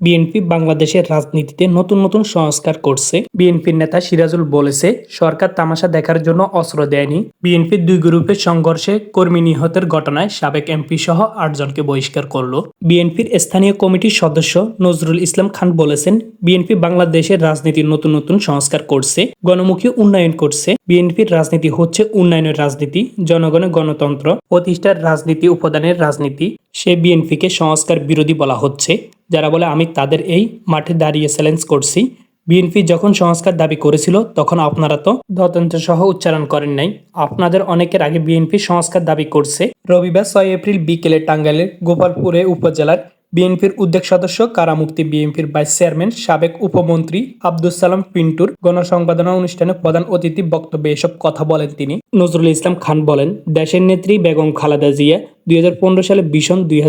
BNP বাংলাদেশের রাজনীতিতে নতুন নতুন সংস্কার করছে। বিএনপির নেতা সিরাজুল বলেছে, সরকার তামাশা দেখার জন্য অস্ত্র দেয়নি। বিএনপির দুই গ্রুপের সংঘর্ষে কর্মী নিহতের ঘটনায় সাবেক এমপি সহ আটজনকে বহিষ্কার করল। বিএনপির স্থানীয় কমিটির সদস্য নজরুল ইসলাম খান বলেছেন, বিএনপি বাংলাদেশের রাজনীতির নতুন নতুন সংস্কার করছে, গণমুখী উন্নয়ন করছে। বিএনপির রাজনীতি হচ্ছে উন্নয়নের রাজনীতি জনগণের গণতন্ত্র, প্রতিষ্ঠার রাজনীতি, উপাদানের রাজনীতি। সে বিএনপিকে সংস্কার বিরোধী বলা হচ্ছে। যারা বলে, আমি তাদের এই মাঠে দাঁড়িয়ে চ্যালেঞ্জ করছি। বিএনপি যখন সংস্কার দাবি করেছিল, তখন আপনারা তো দতন্ত্র সহ উচ্চারণ করেন নাই। আপনাদের অনেকের আগে বিএনপি সংস্কার দাবি করছে। রবিবার ছয় এপ্রিল বিকেলে টাঙ্গাইলের গোপালপুরে উপজেলার বিএনপির উদ্যোগ সদস্য কারামুক্তি বিএনপির ভাইস চেয়ারম্যান, সাবেক উপমন্ত্রী আব্দুল সালাম পিন্টুর গণসংবাদনা অনুষ্ঠানে প্রধান অতিথি বক্তব্যে এসব কথা বলেন তিনি। নজরুল ইসলাম খান বলেন, দেশের নেত্রী বেগম খালেদা জিয়া দুই হাজার পনেরো সালে ভীষণ, দুই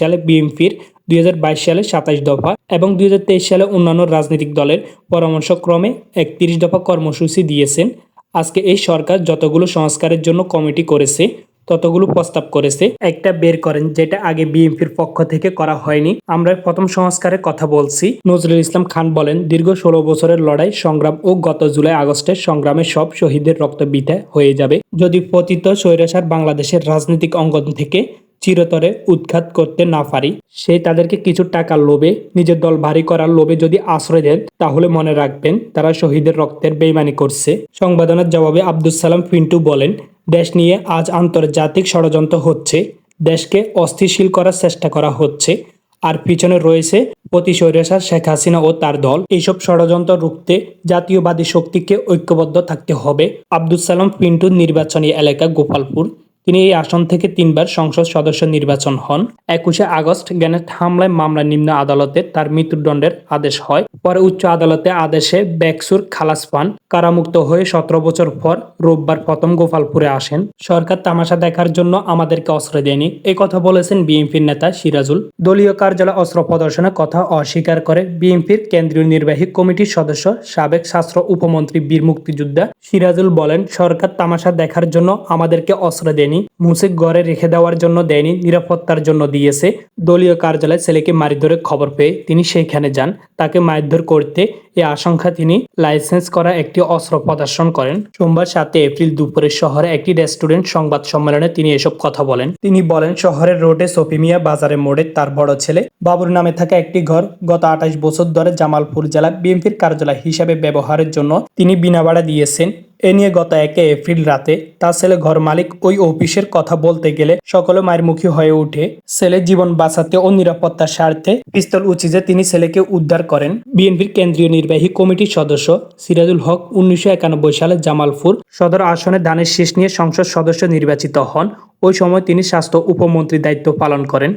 সালে বিএনপির দু হাজার বাইশ সালে সাতাশ দফা এবং দু হাজার তেইশ সালে অন্যান্য রাজনৈতিক দলের পরামর্শক্রমে একত্রিশ দফা কর্মসূচি দিয়েছেন। আজকে এই সরকার যতগুলো সংস্কারের জন্য কমিটি করেছে, ততগুলো প্রস্তাব করেছে। একটা বের করেন যেটা আগে বিএনপির পক্ষ থেকে করা হয়নি। আমরা প্রথম সংস্কারের কথা বলছি। নজরুল ইসলাম খান বলেন, দীর্ঘ ষোলো বছরের লড়াই সংগ্রাম ও গত জুলাই আগস্টের সংগ্রামে সব শহীদের রক্ত বিদায় হয়ে যাবে। যদি পতিত স্বৈরাচার বাংলাদেশের রাজনৈতিক অঙ্গন থেকে চিরতরে উৎখাত করতে না পারি। সে তাদেরকে কিছু টাকার লোভে, নিজের দল ভারী করার লোভে যদি আশ্রয় দেন, তাহলে মনে রাখবেন তারা শহীদের রক্তের বেইমানি করছে। সংবাদনার জবাবে আব্দুল সালাম পিন্টু বলেন, দেশ নিয়ে আজ আন্তর্জাতিক ষড়যন্ত্র হচ্ছে। দেশকে অস্থিতিশীল করার চেষ্টা করা হচ্ছে। আর পিছনে রয়েছে প্রতিশৈরাচার শেখ হাসিনা ও তার দল। এইসব ষড়যন্ত্র রুখতে জাতীয়বাদী শক্তিকে ঐক্যবদ্ধ থাকতে হবে। আব্দুল সালাম পিন্টুর নির্বাচনী এলাকা গোপালপুর। তিনি এই আসন থেকে তিনবার সংসদ সদস্য নির্বাচন হন। একুশে আগস্ট গ্যানেট হামলায় মামলা নিম্ন আদালতে তার মৃত্যুদণ্ডের আদেশ হয়। পরে উচ্চ আদালতে আদেশে ব্যাকসুর খালাস পান। কারামুক্ত হয়ে সতেরো বছর পর রোববার প্রথম গোপালপুরে আসেন। সরকার তামাশা দেখার জন্য আমাদেরকে অস্ত্র দেয়নি। এই কথা বলেছেন বিএনপির নেতা সিরাজুল। দলীয় কার্যালয়ে অস্ত্র প্রদর্শনের কথা অস্বীকার করে বিএনপির কেন্দ্রীয় নির্বাহী কমিটির সদস্য, সাবেক শাস্ত্র উপমন্ত্রী বীর মুক্তিযোদ্ধা সিরাজুল বলেন, সরকার তামাশা দেখার জন্য আমাদেরকে অস্ত্র দেয়নি। মুসিক ঘরে রেখে দেওয়ার জন্য দেয়নি, নিরাপত্তার জন্য দিয়েছে। দলীয় কার্যালয়ে ছেলেকে মারধরের খবর পেয়ে তিনি সেইখানে যান। তাকে মারধর করতে এ আশঙ্কা তিনি লাইসেন্স করা একটি অস্ত্র প্রদর্শন করেন। সোমবার সাতে এপ্রিল দুপুরে শহরে একটি রেস্টুরেন্ট সংবাদ সম্মেলনে তিনি এসব কথা বলেন। তিনি বলেন, শহরের রোডে সফিমিয়া বাজারে মোড়ে তার বড় ছেলে। বাবুর নামে থাকা একটি ঘর। গত আঠাশ বছর ধরে জামালপুর জেলা বিএনপির কার্যালয় হিসাবে ব্যবহারের জন্য তিনি বিনা ভাড়া দিয়েছেন। এ নিয়ে গত একে এপ্রিল রাতে তার ছেলে ঘর মালিক ওই অফিসের কথা বলতে গেলে সকলে মায়ের মুখী হয়ে ওঠে। ছেলে জীবন বাঁচাতে ও নিরাপত্তার স্বার্থে পিস্তল উচিতে তিনি ছেলেকে উদ্ধার করেন। বিএনপির কেন্দ্রীয় নির্বাহী কমিটির সদস্য সিরাজুল হক উনিশশো একানব্বই সালে জামালপুর সদর আসনে ধানের শীষ নিয়ে সংসদ সদস্য নির্বাচিত হন। ওই সময় তিনি স্বাস্থ্য উপমন্ত্রীর দায়িত্ব পালন করেন।